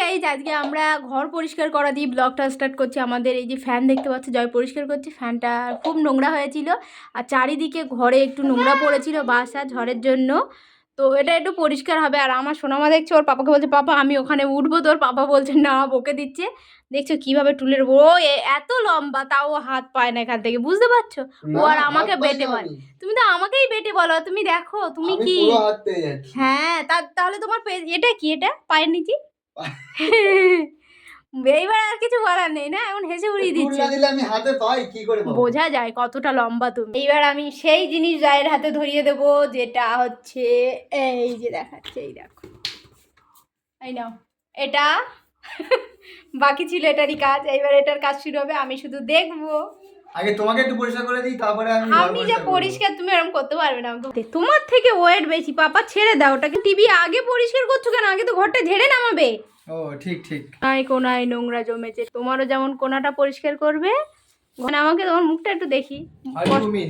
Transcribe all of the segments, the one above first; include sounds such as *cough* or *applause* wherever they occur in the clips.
Guys আজকে আমরা ঘর পরিষ্কার করা দিয়ে ব্লগটা স্টার্ট করছি। আমাদের এই যে ফ্যান দেখতে পাচ্ছি জয় পরিষ্কার করছি। ফ্যানটা খুব নোংরা হয়েছিল। আর চারিদিকে ঘরে একটু নোংরা পড়েছিল বাসা ঝড়ের জন্য। তো এটা একটু পরিষ্কার হবে। আর আমার সোনামা দেখছে ওর পাপাকে বলছে পাপা আমি ওখানে উঠবো তোর। পাপা বলছে না বকে দিচ্ছে। দেখছ কীভাবে টুলের ও এত লম্বা তাও হাত পায় না এখান থেকে। বুঝতে পারছ? ও আর আমাকে বেটে বলে। তুমি তো আমাকেই বেটে বলো। তুমি দেখো তুমি কি? হ্যাঁ তাহলে তোমার এটা কি এটা? পায়ের নিচে? *laughs* এইবার আর কিছু বলার নেই না? এখন হেসে উড়িয়ে দিচ্ছে। আমি হাতে পাই কি করে বোঝা যায় কতটা লম্বা তুমি। এইবার আমি সেই জিনিস জায়ের হাতে ধরিয়ে দেবো যেটা হচ্ছে এই যে দেখাচ্ছে এই দেখো। এই নাও। এটা বাকি ছিল এটারই কাজ। এইবার এটার কাজ শুরু হবে আমি শুধু দেখব। আগে তোমাকে একটু পরিষ্কার করে দিই তারপরে আমি আমি যা পরিষ্কার তুমি এরকম করতে পারবে না আমাকে। তোমার থেকে ওয়েট বেশি পাপা ছেড়ে দাও ওটাকে। টিভি আগে পরিষ্কার করছ কেন? আগে তো ঘরটা ঝেড়ে নামাবে। ও ঠিক ঠিক। কোনায় কোনায় নোংরা জমেছে তোমারও যেমন কোনাটা পরিষ্কার করবে। মানে আমাকে তোমার মুখটা একটু দেখি। আর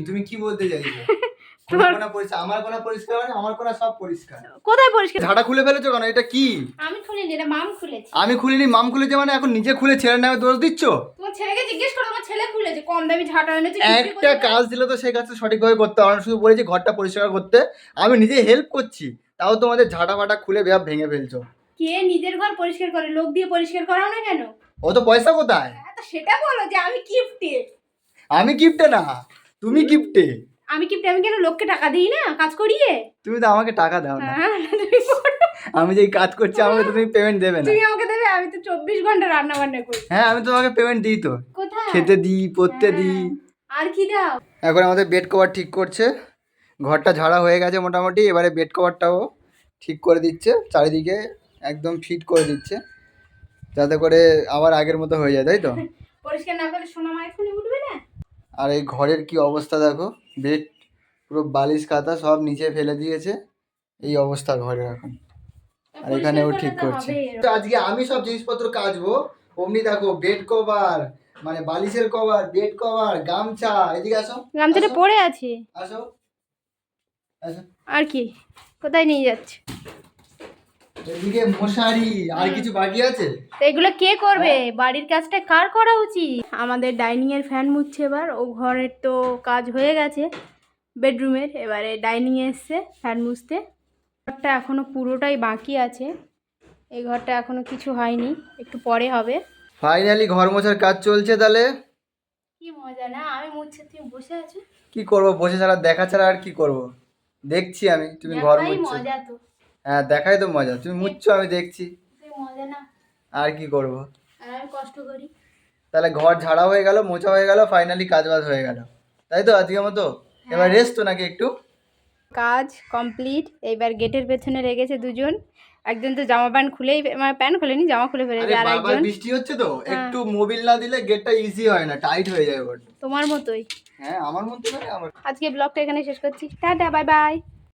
তুমি কি বলতে চাইছো? *laughs* তোমার- কোনা পরিষ্কার আমার কোনা পরিষ্কার মানে আমার কোনা সব পরিষ্কার। কোথায় পরিষ্কার? ঝাড়া খুলে ফেলেছো কেন? এটা কি? আমি খুলিনি এটা মাম খুলেছে। আমি খুলিনি মাম খুলেছে মানে এখন নিজে খুলে ছেড়ে নেওয়া দোষ দিচ্ছ? ছেলেকে জিজ্ঞেস করো আমার ছেলে খুলেছে কম দামি ঝাঁটা এনেছে একটা কাজ দিলে তো সেই কাজটা সঠিকভাবে করতে আমি শুধু বলেছি ঘরটা পরিষ্কার করতে। আমি নিজে হেল্প করছি তাও তোমাদের ঝাঁটা ফাটা খুলে বেয়া ভেঙে ফেলছো। কে নিজের ঘর পরিষ্কার করে? লোক দিয়ে পরিষ্কার করাও না কেন? ও তো পয়সা কোথায়? হ্যাঁ, সেটা বলো যে আমি কিফটে আমি গিফটে না তুমি গিফটে আমি কিফটে আমি কেন লোককে টাকা দিই না? কাজ করিয়ে? তুমি তো আমাকে টাকা দাও না। হ্যাঁ। আমি যেই কাজ করছি আমাকে তো তুমি পেমেন্ট দেবে না। তুমি আমি তো চব্বিশ ঘণ্টা রান্না বান্না করি। হ্যাঁ আমি তোমাকে পেমেন্ট দিই তো। কোথায়? খেতে দিই পড়তে হ্যাঁ। দিই। আর কি দাও? এখন আমাদের বেড কভার ঠিক করছে। ঘরটা ঝাড়া হয়ে গেছে মোটামুটি এবারে বেড কভারটাও ঠিক করে দিচ্ছে। চারিদিকে একদম ফিট করে দিচ্ছে। যাতে করে আবার আগের মতো হয়ে যায় তাই তো? *laughs* পরিষ্কার না করলে সোনা মা এখনই উঠবে না? আর এই ঘরের কি অবস্থা দেখো। বেড পুরো বালিশ খাতা সব নিচে ফেলে দিয়েছে। এই অবস্থা ঘরের এখন। আর এখানে ও ঠিক করছে। আজকে আমি সব জিনিসপত্র কাচবো অমনি দেখো বেড কভার মানে বালিশের কভার বেড কভার গামছা এদিকে আসো গামছাটা পড়ে আছে। আসো আসো। আর কি? কোথায় নিয়ে যাচ্ছে? এদিকে মশারি আর কিছু বাকি আছে? তো এগুলো কে করবে? বাড়ির কাজটা কার করা উচিত? আমাদের ডাইনিং এর ফ্যান মুছছে এবার ও ঘরের তো কাজ হয়ে গেছে বেডরুমের এবারে ডাইনিং এ এসছে ফ্যান মুছতে। ঘরটা এখনও পুরোটাই বাকি আছে। এই ঘরটা এখনও কিছু হয়নি একটু পরে হবে। ফাইনালি ঘর মোছার কাজ চলছে তাহলে? কি মজা না আমি মুছছে তুমি বসে আছো? কি করব বসে ছাড়া দেখা ছাড়া আর কি করব? দেখছি আমি তুমি ঘর মুছছো। মজা তো। হ্যাঁ দেখাই তো মজা তুমি মুছছো আমি দেখছি। মজা না। আর কি করব? আর আমি কষ্ট করি। তাহলে ঘর ঝাড়া হয়ে গেল মোছা হয়ে গেল ফাইনালি কাজ বাজ হয়ে গেল। তাই তো আজকের মতো? এবার রেস্ট তো নাকি একটু? কাজ কমপ্লিট এইবার গেটের পেছনে রেগেছে দুজন। একজন তো জামা প্যান্ট খুলেই মানে প্যান্ট খুলেনি জামা খুলে ফেলে ফেলেছে আর একজন বৃষ্টি হচ্ছে তো একটু মোবিল না দিলে গেটটা ইজি হয় না টাইট হয়ে যায় তোমার মতোই। হ্যাঁ আমার মধ্যে মানে আমার আজকে ব্লগটা এখানে শেষ করছি। Tata bye bye